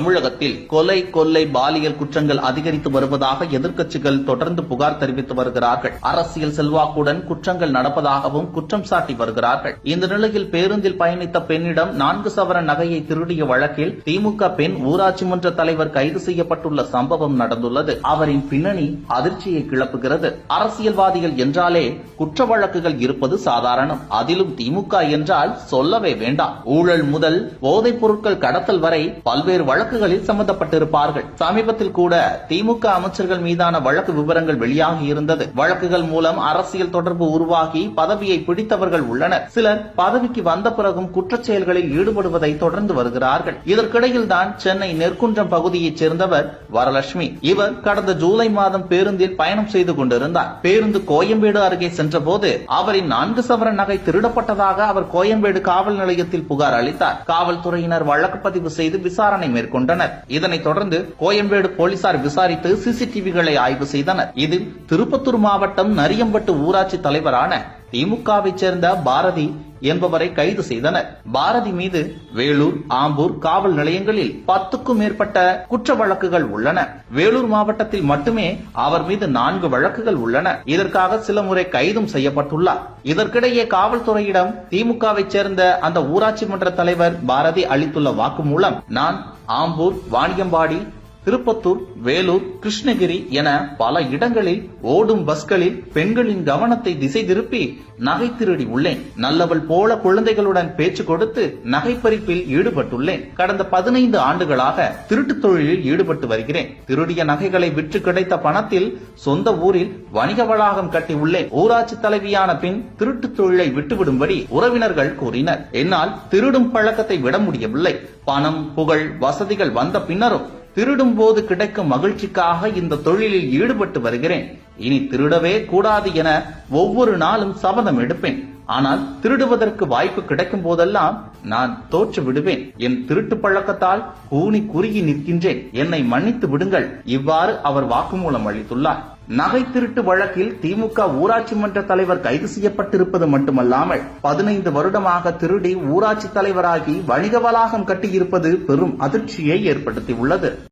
தமிழகத்தில் கொலை கொள்ளை பாலியல் குற்றங்கள் அதிகரித்து வருவதாக எதிர்க்கட்சிகள் தொடர்ந்து புகார் தெரிவித்து வருகிறார்கள். அரசியல் செல்வாக்குடன் குற்றங்கள் நடப்பதாகவும் குற்றம் சாட்டி வருகிறார்கள். இந்த நிலையில் பேருந்தில் பயணித்த பெண்ணிடம் நான்கு சவர நகையை திருடிய வழக்கில் திமுக பெண் ஊராட்சி மன்ற தலைவர் கைது செய்யப்பட்டுள்ள சம்பவம் நடந்துள்ளது. அவரின் பின்னணி அதிர்ச்சியை கிளப்புகிறது. அரசியல்வாதிகள் என்றாலே குற்ற வழக்குகள் இருப்பது சாதாரணம். அதிலும் திமுக என்றால் சொல்லவே வேண்டாம். ஊழல் முதல் போதைப் பொருட்கள் கடத்தல் வரை பல்வேறு வழக்கு வழக்குகளில் சம்பந்தப்பட்டிருப்பார்கள் சமீபத்தில் கூட திமுக அமைச்சர்கள் மீதான வழக்கு விவரங்கள் வெளியாகி இருந்தது. வழக்குகள் மூலம் அரசியல் தொடர்பு உருவாகி பதவியை பிடித்தவர்கள் உள்ளனர். சிலர் பதவிக்கு வந்த பிறகும் குற்றச் செயல்களில் ஈடுபடுவதை தொடர்ந்து வருகிறார்கள். இதற்கிடையில் தான் சென்னை நெற்குன்றம் பகுதியைச் சேர்ந்தவர் வரலட்சுமி. இவர் கடந்த ஜூலை மாதம் பேருந்தில் பயணம் செய்து கொண்டிருந்தார். பேருந்து கோயம்பேடு அருகே சென்றபோது அவரின் நான்கு சவர நகை திருடப்பட்டதாக அவர் கோயம்பேடு காவல் நிலையத்தில் புகார் அளித்தார். காவல்துறையினர் வழக்கு பதிவு செய்து விசாரணை கொண்டனர். இதனைத் தொடர்ந்து கோயம்பேடு போலீசார் விசாரித்து சிசிடிவிகளை ஆய்வு செய்தனர். இதில் திருப்பத்தூர் மாவட்டம் நரியம்பட்டு ஊராட்சி தலைவரான திமுகவை சேர்ந்த பாரதி என்பவரை கைது செய்தனர். பாரதி மீது வேலூர் ஆம்பூர் காவல் நிலையங்களில் பத்துக்கும் மேற்பட்ட குற்ற வழக்குகள் உள்ளன. வேலூர் மாவட்டத்தில் மட்டுமே அவர் மீது நான்கு வழக்குகள் உள்ளன. இதற்காக சில முறை கைதும் செய்யப்பட்டுள்ளார். இதற்கிடையே காவல்துறையிடம் திமுகவை சேர்ந்த அந்த ஊராட்சி மன்ற தலைவர் பாரதி அளித்துள்ள வாக்குமூலம் நான் ஆம்பூர் வாணியம்பாடி திருப்பத்தூர் வேலூர் கிருஷ்ணகிரி என பல இடங்களில் ஓடும் பஸ்களில் பெண்களின் கவனத்தை திசை திருப்பி நகை திருடி உள்ளேன். நல்லவள் போல குழந்தைகளுடன் பேச்சு கொடுத்து நகை பறிப்பில் ஈடுபட்டுள்ளேன். கடந்த பதினைந்து ஆண்டுகளாக திருட்டுத் தொழிலில் ஈடுபட்டு வருகிறேன். திருடிய நகைகளை விற்று கிடைத்த பணத்தில் சொந்த ஊரில் வணிக வளாகம் கட்டி உள்ளேன். ஊராட்சி தலைவியான பின் திருட்டுத் தொழிலை விட்டுவிடும்படி உறவினர்கள் கூறினர். என்னால் திருடும் பழக்கத்தை விட முடியவில்லை. பணம் புகழ் வசதிகள் வந்த பின்னரும் திருடும் போது கிடைக்கும் மகிழ்ச்சிக்காக இந்த தொழிலில் ஈடுபட்டு வருகிறேன். இனி திருடவே கூடாது என ஒவ்வொரு நாளும் சபதம் எடுப்பேன். ஆனால் திருடுவதற்கு வாய்ப்பு கிடைக்கும் போதெல்லாம் நான் தோற்று விடுவேன். என் திருட்டு பழக்கத்தால் கூனி குறுகி நிற்கின்றேன். என்னை மன்னித்து விடுங்கள். இவ்வாறு அவர் வாக்குமூலம் அளித்துள்ளார். நகை திருட்டு வழக்கில் திமுக ஊராட்சி மன்ற தலைவர் கைது செய்யப்பட்டிருப்பது மட்டுமல்லாமல் பதினைந்து வருடமாக திருடி ஊராட்சி தலைவராகி வணிக வளாகம் கட்டியிருப்பது பெரும் அதிர்ச்சியை ஏற்படுத்தியுள்ளது.